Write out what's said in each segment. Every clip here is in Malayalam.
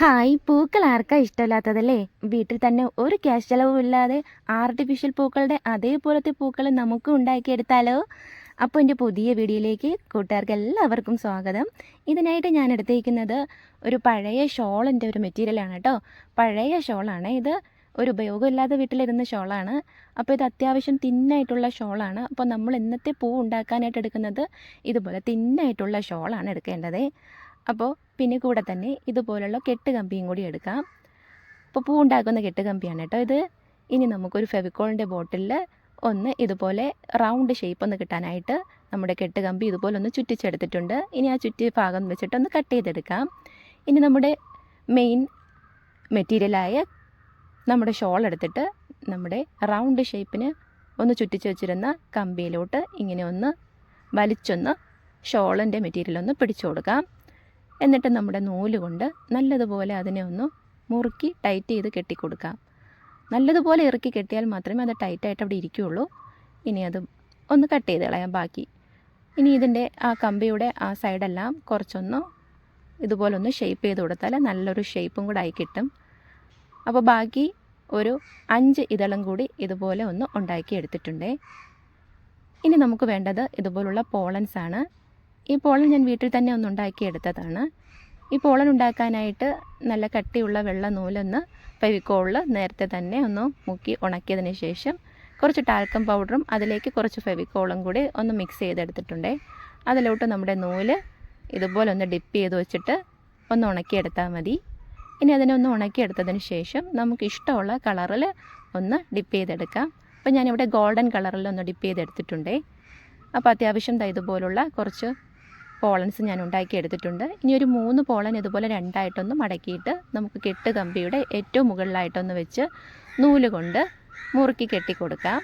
ഹായ് പൂക്കൾ ആർക്കാ ഇഷ്ടമില്ലാത്തതല്ലേ? വീട്ടിൽ തന്നെ ഒരു ക്യാഷ് ചെലവും ഇല്ലാതെ ആർട്ടിഫിഷ്യൽ പൂക്കളുടെ അതേപോലത്തെ പൂക്കൾ നമുക്ക് ഉണ്ടാക്കിയെടുത്താലോ? അപ്പോൾ എന്റെ പുതിയ വീഡിയോയിലേക്ക് കൂട്ടുകാർക്ക് എല്ലാവർക്കും സ്വാഗതം. ഇതിനായിട്ട് ഞാൻ എടുത്തേക്കുന്നത് ഒരു പഴയ ഷോളിന്റെ ഒരു മെറ്റീരിയലാണ് കേട്ടോ. പഴയ ഷോളാണ് ഇത് ഒരു ഉപയോഗമില്ലാതെ വീട്ടിലിരുന്ന ഷോളാണ് അപ്പോൾ ഇത് അത്യാവശ്യം തിന്നായിട്ടുള്ള ഷോളാണ് അപ്പോൾ നമ്മൾ ഇന്നത്തെ പൂ ഉണ്ടാക്കാനായിട്ട് എടുക്കുന്നത് ഇതുപോലെ തിന്നായിട്ടുള്ള ഷോളാണ് എടുക്കേണ്ടത്. അപ്പോൾ പിന്നെ കൂടെ തന്നെ ഇതുപോലുള്ള കെട്ട് കമ്പിയും കൂടി എടുക്കാം. അപ്പോൾ പൂ ഉണ്ടാക്കുന്ന കെട്ട് കമ്പിയാണ് കേട്ടോ ഇത്. ഇനി നമുക്കൊരു ഫെവിക്കോളിന്റെ ബോട്ടിലിൽ ഒന്ന് ഇതുപോലെ റൗണ്ട് ഷേപ്പ് ഒന്ന് കിട്ടാനായിട്ട് നമ്മുടെ കെട്ട് കമ്പി ഇതുപോലെ ഒന്ന് ചുറ്റിച്ചെടുത്തിട്ടുണ്ട്. ഇനി ആ ചുറ്റി ഭാഗം വെച്ചിട്ട് ഒന്ന് കട്ട് ചെയ്തെടുക്കാം. ഇനി നമ്മുടെ മെയിൻ മെറ്റീരിയലായ നമ്മുടെ ഷോൾ എടുത്തിട്ട് നമ്മുടെ റൗണ്ട് ഷേപ്പിന് ഒന്ന് ചുറ്റിച്ച് വെച്ചിരുന്ന കമ്പിയിലോട്ട് ഇങ്ങനെ ഒന്ന് വലിച്ചൊന്ന് ഷോളിന്റെ മെറ്റീരിയൽ ഒന്ന് പിടിച്ചു കൊടുക്കാം. എന്നിട്ട് നമ്മുടെ നൂൽ കൊണ്ട് നല്ലതുപോലെ അതിനെ ഒന്ന് മുറുക്കി ടൈറ്റ് ചെയ്ത് കെട്ടിക്കൊടുക്കാം. നല്ലതുപോലെ ഇറക്കി കെട്ടിയാൽ മാത്രമേ അത് ടൈറ്റായിട്ട് അവിടെ ഇരിക്കുകയുള്ളൂ. ഇനി അത് ഒന്ന് കട്ട് ചെയ്ത് കളയാം ബാക്കി. ഇനി ഇതിന്റെ ആ കമ്പിയുടെ ആ സൈഡെല്ലാം കുറച്ചൊന്ന് ഇതുപോലെ ഒന്ന് ഷേപ്പ് ചെയ്ത് കൊടുത്താൽ നല്ലൊരു ഷേപ്പും കൂടെ ആയി കിട്ടും. അപ്പോൾ ബാക്കി ഒരു അഞ്ച് ഇതളും കൂടി ഇതുപോലെ ഒന്ന് ഉണ്ടാക്കി എടുത്തിട്ടുണ്ടേ. ഇനി നമുക്ക് വേണ്ടത് ഇതുപോലുള്ള പോളൻസ് ആണ് ഈ പോളൻ ഞാൻ വീട്ടിൽ തന്നെ ഒന്ന് ഉണ്ടാക്കിയെടുത്തതാണ് ഈ പോളൻ ഉണ്ടാക്കാനായിട്ട് നല്ല കട്ടിയുള്ള വെള്ള നൂലൊന്ന് ഫെവിക്കോളിൽ നേരത്തെ തന്നെ ഒന്ന് മുക്കി ഉണക്കിയതിന് ശേഷം കുറച്ച് ടാൽക്കം പൗഡറും അതിലേക്ക് കുറച്ച് ഫെവിക്കോളും കൂടി ഒന്ന് മിക്സ് ചെയ്തെടുത്തിട്ടുണ്ടേ. അതിലോട്ട് നമ്മുടെ നൂൽ ഇതുപോലെ ഒന്ന് ഡിപ്പ് ചെയ്ത് വെച്ചിട്ട് ഒന്ന് ഉണക്കിയെടുത്താൽ മതി. ഇനി അതിനെ ഒന്ന് ഉണക്കിയെടുത്തതിന് ശേഷം നമുക്ക് ഇഷ്ടമുള്ള കളറിൽ ഒന്ന് ഡിപ്പ് ചെയ്തെടുക്കാം. അപ്പോൾ ഞാനിവിടെ ഗോൾഡൻ കളറിൽ ഒന്ന് ഡിപ്പ് ചെയ്തെടുത്തിട്ടുണ്ടേ. അപ്പോൾ അത്യാവശ്യം ഇതുപോലുള്ള കുറച്ച് പോളൻസ് ഞാൻ ഉണ്ടാക്കി എടുത്തിട്ടുണ്ട്. ഇനി ഒരു മൂന്ന് പോളൻ ഇതുപോലെ രണ്ടായിട്ടൊന്ന് മടക്കിയിട്ട് നമുക്ക് കെട്ട് കമ്പിയുടെ ഏറ്റവും മുകളിലായിട്ടൊന്ന് വെച്ച് നൂൽ കൊണ്ട് മുറുക്കി കെട്ടിക്കൊടുക്കാം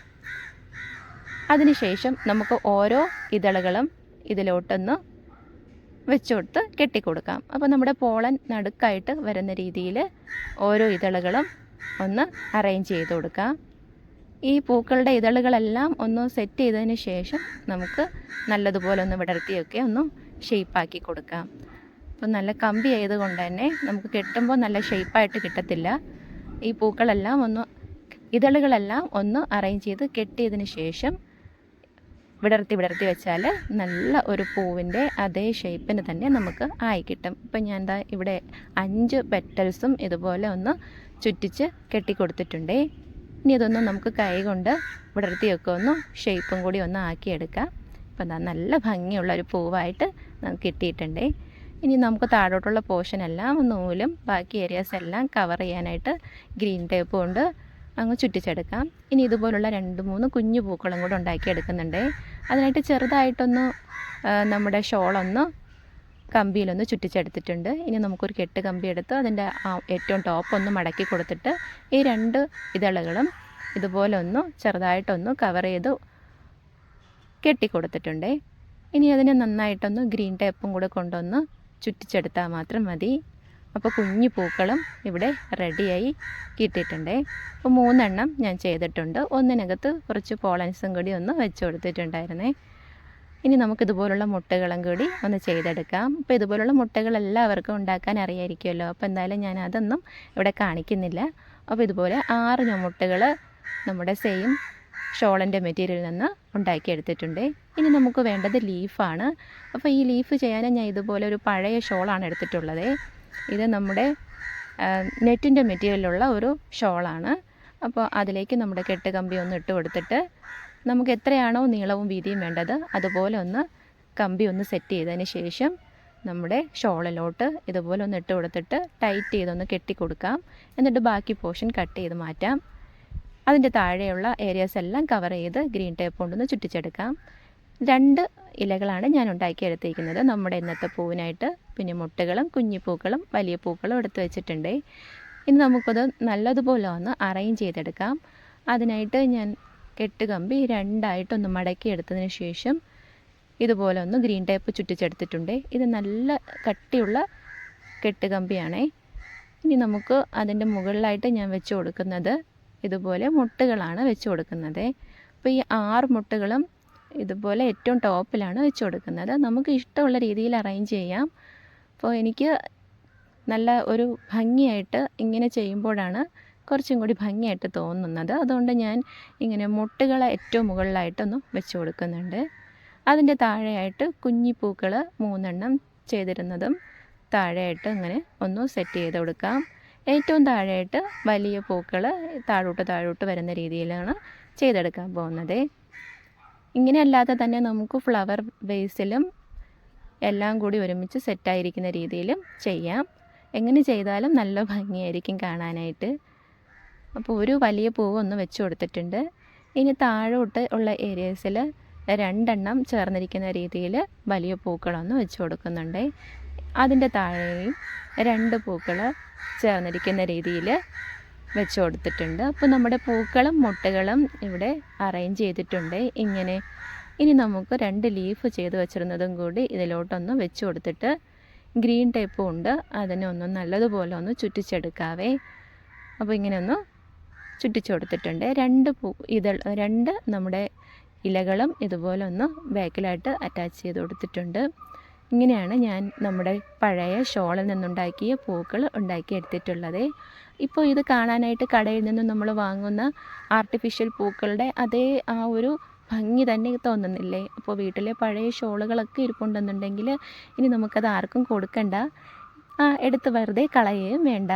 അതിനുശേഷം നമുക്ക് ഓരോ ഇതളുകളും ഇതിലോട്ടൊന്ന് വെച്ചുകൊടുത്ത് കെട്ടിക്കൊടുക്കാം അപ്പോൾ നമ്മുടെ പോളൻ നടുക്കായിട്ട് വരുന്ന രീതിയിൽ ഓരോ ഇതളുകളും ഒന്ന് അറേഞ്ച് ചെയ്ത് കൊടുക്കാം. ഈ പൂക്കളുടെ ഇതളുകളെല്ലാം ഒന്ന് സെറ്റ് ചെയ്തതിന് ശേഷം നമുക്ക് നല്ലതുപോലെ ഒന്ന് വിടർത്തിയൊക്കെ ഒന്ന് ഷേപ്പാക്കി കൊടുക്കാം. അപ്പം നല്ല കമ്പി ആയതുകൊണ്ട് തന്നെ നമുക്ക് കെട്ടുമ്പോൾ നല്ല ഷേപ്പായിട്ട് കിട്ടത്തില്ല. ഈ പൂക്കളെല്ലാം ഒന്ന് ഇതളുകളെല്ലാം ഒന്ന് അറേഞ്ച് ചെയ്ത് കെട്ടിയതിന് ശേഷം വിടർത്തി വിടർത്തി വെച്ചാൽ നല്ല ഒരു പൂവിന്റെ അതേ ഷേപ്പിന് തന്നെ നമുക്ക് ആയി കിട്ടും. ഇപ്പം ഞാൻ എന്താ ഇവിടെ അഞ്ച് പെറ്റൽസും ഇതുപോലെ ഒന്ന് ചുറ്റിച്ച് കെട്ടി കൊടുത്തിട്ടുണ്ടേ ഇനി ഇതൊന്ന് നമുക്ക് കൈ കൊണ്ട് വിടർത്തിയൊക്കെ ഒന്ന് ഷേപ്പും കൂടി ഒന്ന് ആക്കിയെടുക്കാം. ഇപ്പം എന്താ നല്ല ഭംഗിയുള്ള ഒരു പൂവായിട്ട് കിട്ടിയിട്ടുണ്ടേ. ഇനി നമുക്ക് താഴോട്ടുള്ള പോർഷൻ എല്ലാം നൂലും ബാക്കി ഏരിയാസ് എല്ലാം കവർ ചെയ്യാനായിട്ട് ഗ്രീൻ ടേപ്പ് കൊണ്ട് അങ്ങ് ചുറ്റിച്ചെടുക്കാം. ഇനി ഇതുപോലുള്ള രണ്ട് മൂന്ന് കുഞ്ഞു പൂക്കളും കൂടെ ഉണ്ടാക്കി എടുക്കുന്നുണ്ട് അതിനായിട്ട് ചെറുതായിട്ടൊന്ന് നമ്മുടെ ഷോളൊന്ന് കമ്പിയിലൊന്ന് ചുറ്റിച്ചെടുത്തിട്ടുണ്ട്. ഇനി നമുക്കൊരു കെട്ട് കമ്പി എടുത്ത് അതിന്റെ ഏറ്റവും ടോപ്പ് ഒന്ന് മടക്കി കൊടുത്തിട്ട് ഈ രണ്ട് ഇതളുകളും ഇതുപോലെ ഒന്ന് ചെറുതായിട്ടൊന്ന് കവർ ചെയ്ത് കെട്ടിക്കൊടുത്തിട്ടുണ്ട് ഇനി അതിനെ നന്നായിട്ടൊന്ന് ഗ്രീൻ ടേപ്പും കൂടെ കൊണ്ടൊന്ന് ചുറ്റിച്ചെടുത്താൽ മാത്രം മതി. അപ്പോൾ കുഞ്ഞു പൂക്കളും ഇവിടെ റെഡിയായി കിട്ടിയിട്ടുണ്ട്. അപ്പോൾ മൂന്നെണ്ണം ഞാൻ ചെയ്തിട്ടുണ്ട്. ഒന്നിനകത്ത് കുറച്ച് പോളൻസും കൂടി ഒന്ന് വെച്ച് കൊടുത്തിട്ടുണ്ടായിരുന്നേ. ഇനി നമുക്കിതുപോലുള്ള മുട്ടകളും കൂടി ഒന്ന് ചെയ്തെടുക്കാം. അപ്പോൾ ഇതുപോലുള്ള മുട്ടകൾ എല്ലാവർക്കും ഉണ്ടാക്കാൻ അറിയായിരിക്കുമല്ലോ. അപ്പോൾ എന്തായാലും ഞാൻ അതൊന്നും ഇവിടെ കാണിക്കുന്നില്ല. അപ്പോൾ ഇതുപോലെ ആറ് മുട്ടകൾ നമ്മുടെ സെയിം ഷോളിന്റെ മെറ്റീരിയലിൽ നിന്ന് ഉണ്ടാക്കിയെടുത്തിട്ടുണ്ട്. ഇനി നമുക്ക് വേണ്ടത് ലീഫാണ്. അപ്പോൾ ഈ ലീഫ് ചെയ്യാൻ ഞാൻ ഇതുപോലെ ഒരു പഴയ ഷോളാണ് എടുത്തിട്ടുള്ളത്. ഇത് നമ്മുടെ നെറ്റിന്റെ മെറ്റീരിയലുള്ള ഒരു ഷോളാണ്. അപ്പോൾ അതിലേക്ക് നമ്മുടെ കെട്ട് കമ്പി ഒന്ന് ഇട്ട് കൊടുത്തിട്ട് നമുക്ക് എത്രയാണോ നീളവും വീതിയും വേണ്ടത് അതുപോലെ ഒന്ന് കമ്പി ഒന്ന് സെറ്റ് ചെയ്തതിന് ശേഷം നമ്മുടെ ഷോളിലോട്ട് ഇതുപോലെ ഒന്ന് ഇട്ട് കൊടുത്തിട്ട് ടൈറ്റ് ചെയ്തൊന്ന് കെട്ടി കൊടുക്കാം എന്നിട്ട് ബാക്കി പോർഷൻ കട്ട് ചെയ്ത് മാറ്റാം. അതിന്റെ താഴെയുള്ള ഏരിയാസ് എല്ലാം കവർ ചെയ്ത് ഗ്രീൻ ടേപ്പ് കൊണ്ടൊന്ന് ചുറ്റിച്ചെടുക്കാം. രണ്ട് ഇലകളാണ് ഞാൻ ഉണ്ടാക്കിയെടുത്തിരിക്കുന്നത് നമ്മുടെ ഇന്നത്തെ പൂവിനായിട്ട് പിന്നെ മുട്ടകളും കുഞ്ഞിപ്പൂക്കളും വലിയ പൂക്കളും എടുത്ത് വെച്ചിട്ടുണ്ട്. ഇനി നമുക്കത് നല്ലതുപോലെ ഒന്ന് അറേഞ്ച് ചെയ്തെടുക്കാം. അതിനായിട്ട് ഞാൻ കെട്ട് കമ്പി രണ്ടായിട്ടൊന്ന് മടക്കി എടുത്തതിന് ശേഷം ഇതുപോലെ ഒന്ന് ഗ്രീൻ ടേപ്പ് ചുറ്റിച്ചെടുത്തിട്ടുണ്ട്. ഇത് നല്ല കട്ടിയുള്ള കെട്ട് കമ്പിയാണേ. ഇനി നമുക്ക് അതിന്റെ മുകളിലായിട്ട് ഞാൻ വെച്ച് കൊടുക്കുന്നത് ഇതുപോലെ മുട്ടുകളാണ് വെച്ച് കൊടുക്കുന്നത്. അപ്പോൾ ഈ ആറ് മുട്ടുകളും ഇതുപോലെ ഏറ്റവും ടോപ്പിലാണ് വെച്ച് കൊടുക്കുന്നത്. നമുക്ക് ഇഷ്ടമുള്ള രീതിയിൽ അറേഞ്ച് ചെയ്യാം. അപ്പോൾ എനിക്ക് നല്ല ഒരു ഭംഗിയായിട്ട് ഇങ്ങനെ ചെയ്യുമ്പോഴാണ് കുറച്ചും കൂടി ഭംഗിയായിട്ട് തോന്നുന്നത്. അതുകൊണ്ട് ഞാൻ ഇങ്ങനെ മുട്ടുകളെ ഏറ്റവും മുകളിലായിട്ടൊന്ന് വെച്ച് കൊടുക്കുന്നുണ്ട്. അതിന്റെ താഴെയായിട്ട് കുഞ്ഞി പൂക്കൾ മൂന്നെണ്ണം ചെയ്തിരുന്നതും താഴെയായിട്ട് അങ്ങനെ ഒന്ന് സെറ്റ് ചെയ്ത് കൊടുക്കാം. ഏറ്റവും താഴെയായിട്ട് വലിയ പൂക്കൾ താഴോട്ട് താഴോട്ട് വരുന്ന രീതിയിലാണ് ചെയ്തെടുക്കാൻ പോകുന്നത്. ഇങ്ങനെയല്ലാതെ തന്നെ നമുക്ക് ഫ്ലവർ ബേസിലും എല്ലാം കൂടി ഒരുമിച്ച് സെറ്റായിരിക്കുന്ന രീതിയിലും ചെയ്യാം. എങ്ങനെ ചെയ്താലും നല്ല ഭംഗിയായിരിക്കും കാണാനായിട്ട്. അപ്പോൾ ഒരു വലിയ പൂവ് ഒന്ന് വെച്ച് കൊടുത്തിട്ടുണ്ട്. ഇനി താഴോട്ട് ഉള്ള ഏരിയസിൽ രണ്ടെണ്ണം ചേർന്നിരിക്കുന്ന രീതിയിൽ വലിയ പൂക്കളൊന്ന് വെച്ച് കൊടുക്കുന്നുണ്ട്. അതിന്റെ താഴെയും രണ്ട് പൂക്കൾ ചേർന്നിരിക്കുന്ന രീതിയിൽ വെച്ച് കൊടുത്തിട്ടുണ്ട്. അപ്പോൾ നമ്മുടെ പൂക്കളും മുട്ടകളും ഇവിടെ അറേഞ്ച് ചെയ്തിട്ടുണ്ട്. ഇങ്ങനെ ഇനി നമുക്ക് രണ്ട് ലീഫ് ചെയ്ത് വെച്ചിരുന്നതും കൂടി ഇതിലോട്ടൊന്ന് വെച്ച് കൊടുത്തിട്ട് ഗ്രീൻ ടൈപ്പും ഉണ്ട്. അതിനെ ഒന്ന് നല്ലതുപോലെ ഒന്ന് ചുറ്റിച്ചെടുക്കാവേ. അപ്പോൾ ഇങ്ങനെ ഒന്ന് ചുറ്റിച്ചു കൊടുത്തിട്ടുണ്ട്. രണ്ട് പൂ ഇതൾ രണ്ട് നമ്മുടെ ഇലകളും ഇതുപോലെ ഒന്ന് ബാക്കിലായിട്ട് അറ്റാച്ച് ചെയ്ത് കൊടുത്തിട്ടുണ്ട്. ഇങ്ങനെയാണ് ഞാൻ നമ്മുടെ പഴയ ഷോളിൽ നിന്നുണ്ടാക്കിയ പൂക്കൾ ഉണ്ടാക്കി ഉണ്ടാക്കിയെടുത്തിട്ടുള്ളത്. ഇപ്പോൾ ഇത് കാണാനായിട്ട് കടയിൽ നിന്നും നമ്മൾ വാങ്ങുന്ന ആർട്ടിഫിഷ്യൽ പൂക്കളുടെ അതേ ആ ഒരു ഭംഗി തന്നെ തോന്നുന്നില്ലേ? അപ്പോൾ വീട്ടിലെ പഴയ ഷോളുകളൊക്കെ ഇരിപ്പുണ്ടെന്നുണ്ടെങ്കിൽ ഇനി നമുക്കത് ആർക്കും കൊടുക്കണ്ട. ആ എടുത്ത് വെറുതെ കളയുകയും വേണ്ട.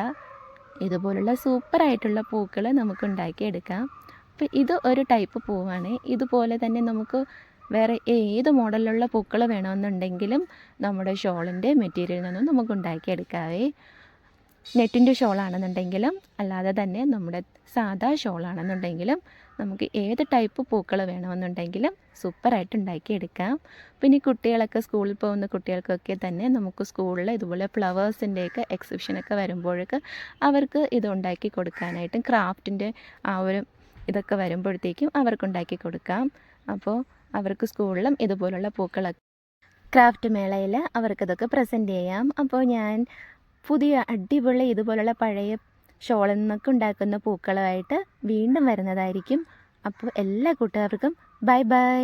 ഇതുപോലുള്ള സൂപ്പറായിട്ടുള്ള പൂക്കൾ നമുക്ക് ഉണ്ടാക്കിയെടുക്കാം. അപ്പോൾ ഇത് ഒരു ടൈപ്പ് പൂവാണ്. ഇതുപോലെ തന്നെ നമുക്ക് വേറെ ഏത് മോഡലിലുള്ള പൂക്കൾ വേണമെന്നുണ്ടെങ്കിലും നമ്മുടെ ഷോളിന്റെ മെറ്റീരിയലിൽ നിന്നും നമുക്ക് ഉണ്ടാക്കിയെടുക്കാവേ. നെറ്റിന്റെ ഷോളാണെന്നുണ്ടെങ്കിലും അല്ലാതെ തന്നെ നമ്മുടെ സാധാ ഷോളാണെന്നുണ്ടെങ്കിലും നമുക്ക് ഏത് ടൈപ്പ് പൂക്കൾ വേണമെന്നുണ്ടെങ്കിലും സൂപ്പറായിട്ട് ഉണ്ടാക്കിയെടുക്കാം. പിന്നെ കുട്ടികളൊക്കെ സ്കൂളിൽ പോകുന്ന കുട്ടികൾക്കൊക്കെ തന്നെ നമുക്ക് സ്കൂളിൽ ഇതുപോലെ ഫ്ലവേഴ്സിന്റെയൊക്കെ എക്സിബിഷനൊക്കെ വരുമ്പോഴൊക്കെ അവർക്ക് ഇത് ഉണ്ടാക്കി കൊടുക്കാനായിട്ടും ക്രാഫ്റ്റിന്റെ ആ ഒരു ഇതൊക്കെ വരുമ്പോഴത്തേക്കും അവർക്ക് ഉണ്ടാക്കി കൊടുക്കാം. അപ്പോൾ അവർക്ക് സ്കൂളിലും ഇതുപോലുള്ള പൂക്കളൊക്കെ. ക്രാഫ്റ്റ് മേളയിൽ അവർക്കിതൊക്കെ പ്രസന്റ് ചെയ്യാം. അപ്പോൾ ഞാൻ പുതിയ അടിപൊളി ഇതുപോലുള്ള പഴയ ഷോളിൽ നിന്നൊക്കെ ഉണ്ടാക്കുന്ന പൂക്കളുമായിട്ട് വീണ്ടും വരുന്നതായിരിക്കും. അപ്പോൾ എല്ലാ കൂട്ടുകാർക്കും ബൈ ബൈ.